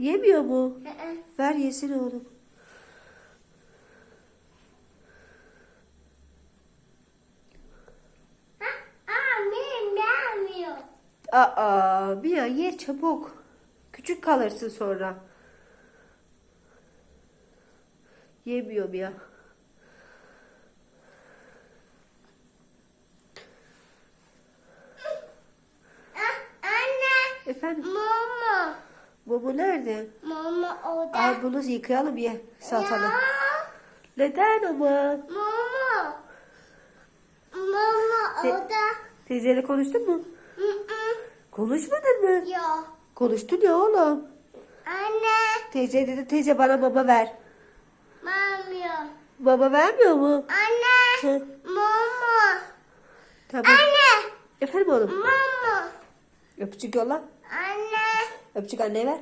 Yemiyor mu? Ver yesin oğlum. Aa. Aa, Mia ye çabuk. Küçük kalırsın sonra. Yemiyor Mia. Ah, anne. Efendim, Mama. Bobo nerede? Mama orada. Al bunu yıkayalım ye. Salatalı. Ya, Neden ama? Mama. Mama Te- orada. Teyzeyle konuştun mu? Hı hı. Konuşmadın mı? Yok. Konuştun ya oğlum. Anne. Teyze dedi teyze bana baba ver. Mamıyor. Baba vermiyor mu? Anne. Hı. Mama. Tamam. Anne. Efendim oğlum. Mama. Öpücük yolla. Anne. Öpücük anneye ver.